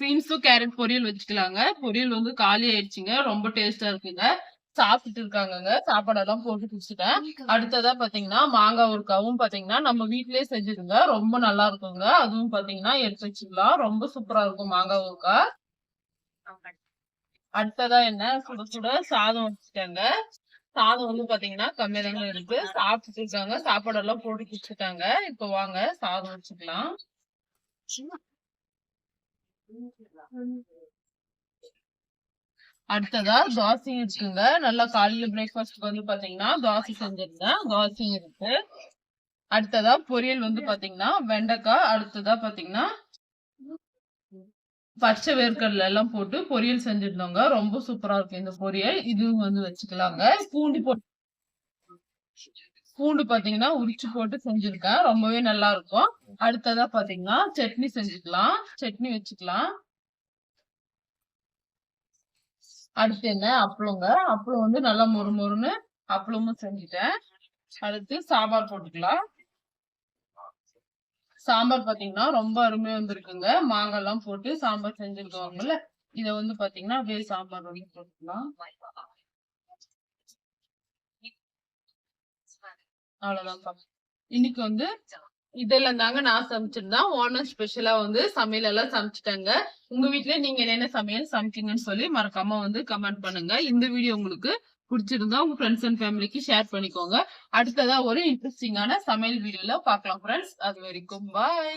பீன்ஸும் கேரட் பொரியல் வச்சுக்கலாங்க. பொரியல் வந்து காலி ஆயிடுச்சுங்க. ரொம்ப டேஸ்டா இருக்குங்க. சாப்பிட்டுட்டு இருக்காங்கங்க. சாப்பாடெல்லாம் போட்டு குடிச்சிட்டேன். அடுத்ததா பாத்தீங்கன்னா மாங்காய் ஊறுக்காவும் பாத்தீங்கன்னா நம்ம வீட்லயே செஞ்சிருங்க ரொம்ப நல்லா இருக்குங்க. அதுவும் பாத்தீங்கன்னா எடுத்து வச்சுக்கலாம். ரொம்ப சூப்பரா இருக்கும் மாங்காய் ஊறுக்காய் அடுத்ததா என்ன? சுட சுட சாதம் வச்சுட்டாங்க. சாதம் வந்து பாத்தீங்கன்னா கம்மியா தாங்க இருக்கு. சாப்பிட்டு இருக்காங்க சாப்பாடெல்லாம் போட்டு குடிச்சிட்டாங்க. இப்ப வாங்க சாதம் வச்சுக்கலாம். அடுத்ததா தோசையும் இருக்குங்க. நல்லா காலையில பிரேக்ஃபாஸ்ட்க்கு வந்து பாத்தீங்கன்னா தோசை செஞ்சிருந்தேன். தோசையும் இருக்கு. அடுத்ததா பொரியல் வந்து பாத்தீங்கன்னா வெண்டைக்காய். அடுத்ததா பாத்தீங்கன்னா பச்சை வேர்க்கடல எல்லாம் போட்டு பொரியல் செஞ்சிருந்தோங்க. ரொம்ப சூப்பரா இருக்கு இந்த பொரியல். இதுவும் வந்து வச்சுக்கலாங்க. பூண்டு போட்டு பூண்டு பாத்தீங்கன்னா உரிச்சு போட்டு செஞ்சிருக்கேன். ரொம்பவே நல்லா இருக்கும். அடுத்ததா பாத்தீங்கன்னா சட்னி செஞ்சுக்கலாம். சட்னி வச்சுக்கலாம். அடுத்து என்ன? அப்பளங்க. அப்பளம் வந்து நல்லா மொறு மொறுன்னு அப்பளமும் செஞ்சுட்டேன். அடுத்து சாம்பார் போட்டுக்கலாம். சாம்பார் பாத்தீங்கன்னா ரொம்ப அருமையா வந்திருக்குங்க. மாங்காய் எல்லாம் போட்டு சாம்பார் செஞ்சிருக்காங்கல்ல இத வந்து பாத்தீங்கன்னா அப்படியே சாம்பார் வந்து போட்டுக்கலாம். அவ்வளவுதான் இன்னைக்கு வந்து இதெல்லாம் தாங்க நான் சமைச்சிருந்தேன் ஓனர் ஸ்பெஷலா வந்து சமையல் எல்லாம் சமைச்சிட்டாங்க. உங்க வீட்டுல நீங்க என்னென்ன சமையல் சமைக்கீங்கன்னு சொல்லி மறக்காம வந்து கமெண்ட் பண்ணுங்க. இந்த வீடியோ உங்களுக்கு பிடிச்சிருந்தா உங்க ஃப்ரெண்ட்ஸ் அண்ட் ஃபேமிலிக்கு ஷேர் பண்ணிக்கோங்க. அடுத்ததா ஒரு இன்ட்ரெஸ்டிங்கான சமையல் வீடியோல பார்க்கலாம் ஃப்ரெண்ட்ஸ் அது வரைக்கும் பாய்